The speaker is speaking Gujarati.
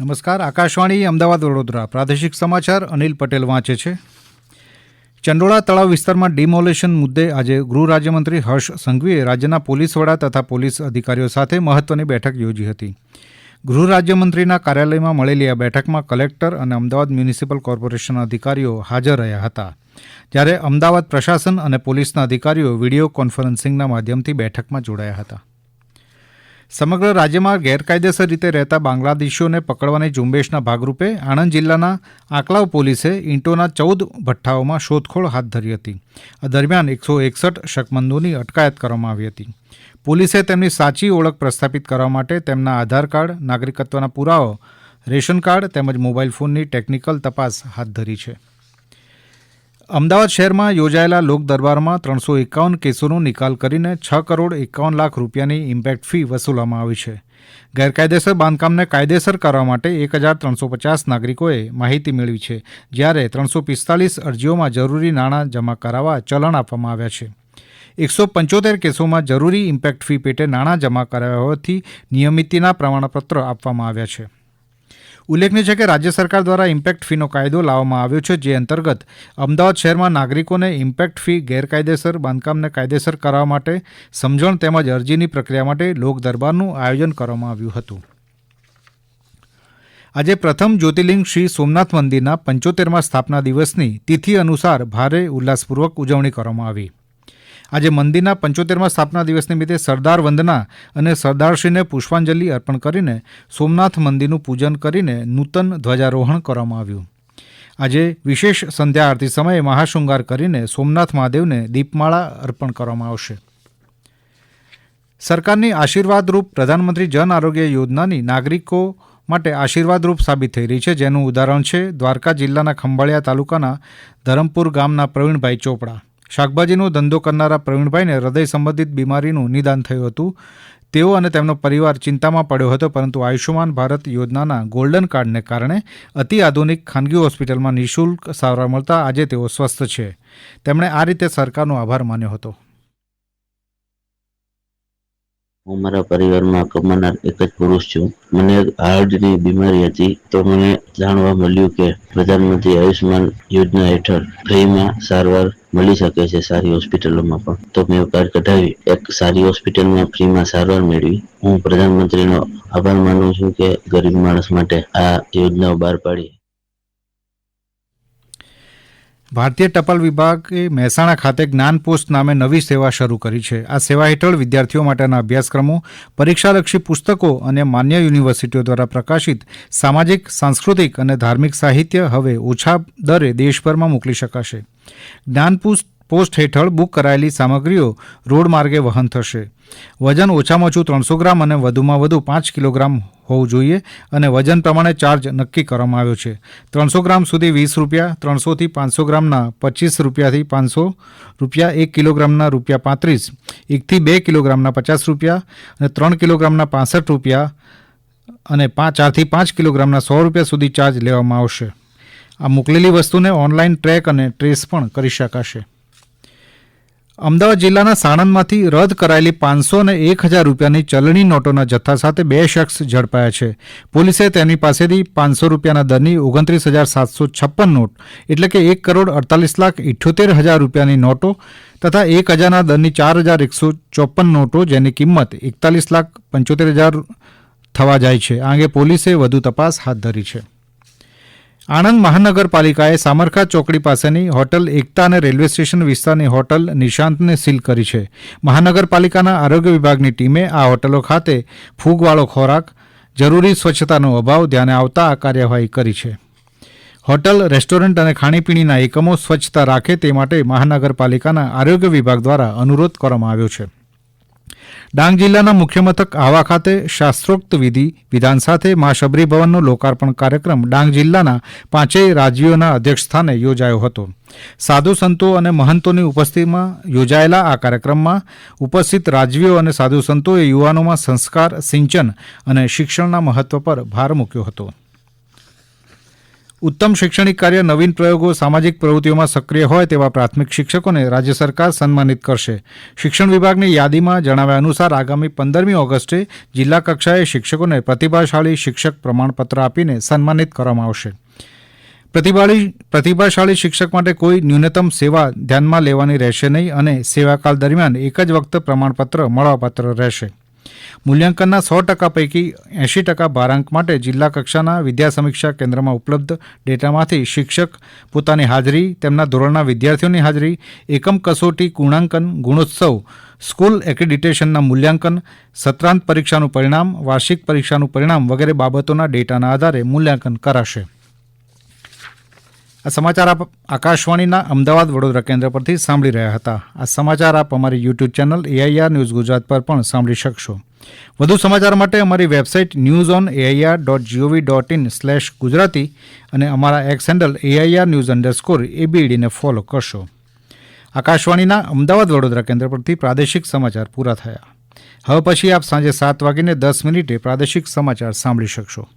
નમસ્કાર, આકાશવાણી અમદાવાદ વડોદરા. પ્રાદેશિક સમાચાર અનિલ પટેલ વાંચે છે. ચંડોળા તળાવ વિસ્તારમાં ડિમોલેશન મુદ્દે આજે ગૃહ રાજ્યમંત્રી હર્ષ સંઘવીએ રાજ્યના પોલીસ વડા તથા પોલીસ અધિકારીઓ સાથે મહત્વની બેઠક યોજી હતી. ગૃહ રાજ્યમંત્રીના કાર્યાલયમાં મળેલી આ બેઠકમાં કલેક્ટર અને અમદાવાદ મ્યુનિસિપલ કોર્પોરેશનના અધિકારીઓ હાજર રહ્યા હતા. જ્યારે અમદાવાદ પ્રશાસન અને પોલીસના અધિકારીઓ વીડિયો કોન્ફરન્સિંગના માધ્યમથી બેઠકમાં જોડાયા હતા. સમગ્ર રાજ્યમાં ગેરકાયદેસર રીતે રહેતા બાંગ્લાદેશીઓને પકડવાની ઝુંબેશના ભાગરૂપે આણંદ જિલ્લાના આંકલાવ પોલીસે ઇન્ટોના ચૌદ ભઠ્ઠાઓમાં શોધખોળ હાથ ધરી હતી. દરમિયાન એકસો એકસઠ શકમંદોની અટકાયત કરવામાં આવી હતી. પોલીસે તેમની સાચી ઓળખ પ્રસ્થાપિત કરવા માટે તેમના આધાર કાર્ડ, નાગરિકત્વના પુરાવો, રેશન કાર્ડ તેમજ મોબાઈલ ફોનની ટેકનિકલ તપાસ હાથ ધરી છે. અમદાવાદ શહેરમાં યોજાયેલા લોક દરબારમાં ત્રણસો એકાવન કેસોનો નિકાલ કરીને છ કરોડ એકાવન લાખ રૂપિયાની ઇમ્પેક્ટ ફી વસૂલવામાં આવી છે. ગેરકાયદેસર બાંધકામને કાયદેસર કરવા માટે એક હજાર ત્રણસો પચાસ નાગરિકોએ માહિતી મેળવી છે, જ્યારે ત્રણસો પિસ્તાલીસ અરજીઓમાં જરૂરી નાણાં જમા કરાવવા ચલણ આપવામાં આવ્યા છે. એકસો પંચોતેર કેસોમાં જરૂરી ઇમ્પેક્ટ ફી પેટે નાણાં જમા કરાવ્યા હોવાથી નિયમિતીના પ્રમાણપત્ર આપવામાં આવ્યા છે. ઉલ્લેખનીય છે કે રાજ્ય સરકાર દ્વારા ઇમ્પેક્ટ ફીનો કાયદો લાવવામાં આવ્યો છે, જે અંતર્ગત અમદાવાદ શહેરમાં નાગરિકોને ઇમ્પેક્ટ ફી ગેરકાયદેસર, બાંધકામને કાયદેસર કરવા માટે સમજણ તેમજ અરજીની પ્રક્રિયા માટે લોક દરબારનું આયોજન કરવામાં આવ્યું હતું. આજે પ્રથમ જ્યોતિર્લિંગ શ્રી સોમનાથ મંદિરના પંચોતેરમાં સ્થાપના દિવસની તિથિ અનુસાર ભારે ઉલ્લાસપૂર્વક ઉજવણી કરવામાં આવી. આજે મંદિરના પંચોતેરમાં સ્થાપના દિવસ નિમિત્તે સરદાર વંદના અને સરદારશ્રીને પુષ્પાંજલિ અર્પણ કરીને સોમનાથ મંદિરનું પૂજન કરીને નૂતન ધ્વજારોહણ કરવામાં આવ્યું. આજે વિશેષ સંધ્યા આરતી સમયે મહાશૃંગાર કરીને સોમનાથ મહાદેવને દીપમાળા અર્પણ કરવામાં આવશે. સરકારની આશીર્વાદરૂપ પ્રધાનમંત્રી જન આરોગ્ય યોજનાની નાગરિકો માટે આશીર્વાદરૂપ સાબિત થઈ રહી છે, જેનું ઉદાહરણ છે દ્વારકા જિલ્લાના ખંભાળિયા તાલુકાના ધરમપુર ગામના પ્રવીણભાઈ ચોપડા. શાકભાજીનો ધંધો કરનારા પ્રવીણભાઈને હૃદય સંબંધિત બીમારીનું નિદાન થયું હતું. તેઓ અને તેમનો પરિવાર ચિંતામાં પડ્યો હતો, પરંતુ આયુષ્યમાન ભારત યોજનાના ગોલ્ડન કાર્ડને કારણે અતિ આધુનિક ખાનગી હોસ્પિટલમાં નિઃશુલ્ક સારવાર મળતા આજે તેઓ સ્વસ્થ છે. તેમણે આ રીતે સરકારનો આભાર માન્યો હતો. હું મારા પરિવારમાં કમાનાર એક જ પુરુષ છું. મને હાર્ટની બીમારી હતી તો મને જાણવા મળ્યું કે પ્રધાનમંત્રી આયુષ્માન યોજના હેઠળ ફ્રીમાં સારવાર મળી શકે છે સારી હોસ્પિટલોમાં પણ. તો મેં કાર્ડ કઢાવી, એક સારી હોસ્પિટલમાં ફ્રીમાં સારવાર મેળવી. હું પ્રધાનમંત્રીનો આભાર માનું છું કે ગરીબ માણસ માટે આ યોજનાઓ બહાર પાડી. ભારતીય ટપાલ વિભાગે મહેસાણા ખાતે જ્ઞાન પોસ્ટ નામે નવી સેવા શરૂ કરી છે. આ સેવા હેઠળ વિદ્યાર્થીઓ માટેના અભ્યાસક્રમો, પરીક્ષાલક્ષી પુસ્તકો અને માન્ય યુનિવર્સિટીઓ દ્વારા પ્રકાશિત સામાજિક, સાંસ્કૃતિક અને ધાર્મિક સાહિત્ય હવે ઓછા દરે દેશભરમાં મોકલી શકાશે. જ્ઞાન પોસ્ટ હેઠળ બુક કરાયેલી સામગ્રીઓ રોડ માર્ગે વહન થશે. વજન ઓછામાં ઓછું ત્રણસો ગ્રામ અને વધુમાં વધુ પાંચ કિલોગ્રામ હોવું જોઈએ અને વજન પ્રમાણે ચાર્જ નક્કી કરવામાં આવ્યો છે. ત્રણસો ગ્રામ સુધી વીસ રૂપિયા ત્રણસોથી પાંચસો ગ્રામના પચીસ રૂપિયાથી પાંચસો રૂપિયા, એક કિલોગ્રામના રૂપિયા પાંત્રીસ એકથી બે કિલોગ્રામના પચાસ રૂપિયા અને ત્રણ કિલોગ્રામના પાસઠ રૂપિયા અને પાંચ ચારથી પાંચ કિલોગ્રામના સો રૂપિયા સુધી ચાર્જ લેવામાં આવશે. આ મોકલેલી વસ્તુને ઓનલાઈન ટ્રેક અને ટ્રેસ પણ કરી શકાશે. અમદાવાદ જિલ્લાના સાણંદમાંથી રદ કરાયેલી પાંચસો અને એક હજાર રૂપિયાની ચલણી નોટોના જથ્થા સાથે બે શખ્સ ઝડપાયા છે. પોલીસે તેની પાસેથી પાંચસો રૂપિયાના દરની ઓગણત્રીસ હજાર સાતસો છપ્પન નોટ, એટલે કે એક કરોડ અડતાલીસ લાખ ઇઠ્યોતેર હજાર રૂપિયાની નોટો તથા એક હજારના દરની ચાર હજાર એકસો ચોપન નોટો જેની કિંમત એકતાલીસ લાખ પંચોતેર હજાર થવા જાય છે. આ અંગે પોલીસે વધુ તપાસ હાથ ધરી છે. આણંદ મહાનગરપાલિકાએ સામરખા ચોકડી પાસેની હોટલ એકતા અને રેલવે સ્ટેશન વિસ્તારની હોટલ નિશાંતને સીલ કરી છે. મહાનગરપાલિકાના આરોગ્ય વિભાગની ટીમે આ હોટલો ખાતે ફૂગવાળો ખોરાક, જરૂરી સ્વચ્છતાનો અભાવ ધ્યાને આવતા આ કાર્યવાહી કરી છે. હોટલ, રેસ્ટોરન્ટ અને ખાણીપીણીના એકમો સ્વચ્છતા રાખે તે માટે મહાનગરપાલિકાના આરોગ્ય વિભાગ દ્વારા અનુરોધ કરવામાં આવ્યો છે. ડાંગ જિલ્લાના મુખ્ય મથક આહવા ખાતે શાસ્ત્રોક્ત વિધિ, વિધાન સાથે મા શબરી ભવનનો લોકાર્પણ કાર્યક્રમ ડાંગ જિલ્લાના પાંચેય રાજ્યોના અધ્યક્ષસ્થાને યોજાયો હતો. સાધુ સંતો અને મહંતોની ઉપસ્થિતિમાં યોજાયેલા આ કાર્યક્રમમાં ઉપસ્થિત રાજવીઓ અને સાધુ સંતોએ યુવાનોમાં સંસ્કાર, સિંચન અને શિક્ષણના મહત્વ પર ભાર મૂક્યો હતો. ઉત્તમ શૈક્ષણિક કાર્ય નવીન પ્રયોગો સામાજિક પ્રવૃત્તિઓમાં સક્રિય હોય તેવા પ્રાથમિક શિક્ષકોને રાજ્ય સરકાર સન્માનિત કરશે. શિક્ષણ વિભાગની યાદીમાં જણાવ્યા અનુસાર આગામી પંદરમી ઓગસ્ટે જિલ્લા કક્ષાએ શિક્ષકોને પ્રતિભાશાળી શિક્ષક પ્રમાણપત્ર આપીને સન્માનિત કરવામાં આવશે. પ્રતિભાળી, પ્રતિભાશાળી શિક્ષક માટે કોઈ ન્યૂનતમ સેવા ધ્યાનમાં લેવાની રહેશે નહીં અને સેવાકાળ દરમિયાન એક જ વખત પ્રમાણપત્ર મળવાપાત્ર રહેશે. મૂલ્યાંકનના સો ટકા પૈકી એંશી ટકા ભારાંક માટે જિલ્લા કક્ષાના વિદ્યા સમીક્ષા કેન્દ્રમાં ઉપલબ્ધ ડેટામાંથી શિક્ષક પોતાની હાજરી, તેમના ધોરણના વિદ્યાર્થીઓની હાજરી, એકમ કસોટી ગુણાંકન, ગુણોત્સવ, સ્કૂલ એક્રેડિટેશનના મૂલ્યાંકન, સત્રાંત પરીક્ષાનું પરિણામ, વાર્ષિક પરીક્ષાનું પરિણામ વગેરે બાબતોના ડેટાના આધારે મૂલ્યાંકન કરાશે. આ સમાચાર આપ આકાશવાણીના અમદાવાદ વડોદરા કેન્દ્ર પરથી સાંભળી રહ્યા હતા. આ સમાચાર આપ અમારી YouTube channel AIR news Gujarat પર પણ સાંભળી શકશો. વધુ સમાચાર માટે અમારી website news on AIR dot GOV dot in slash Gujarati અને અમારા X handle AIR news underscore એબીડીને follow કરશો. આકાશવાણીના અમદાવાદ વડોદરા કેન્દ્ર પરથી પ્રાદેશિક સમાચાર પૂરા થયા. હવે પછી આપ સાંજે સાત વાગીને દસ મિનિટે પ્રાદેશિક સમાચાર સાંભળી શકશો.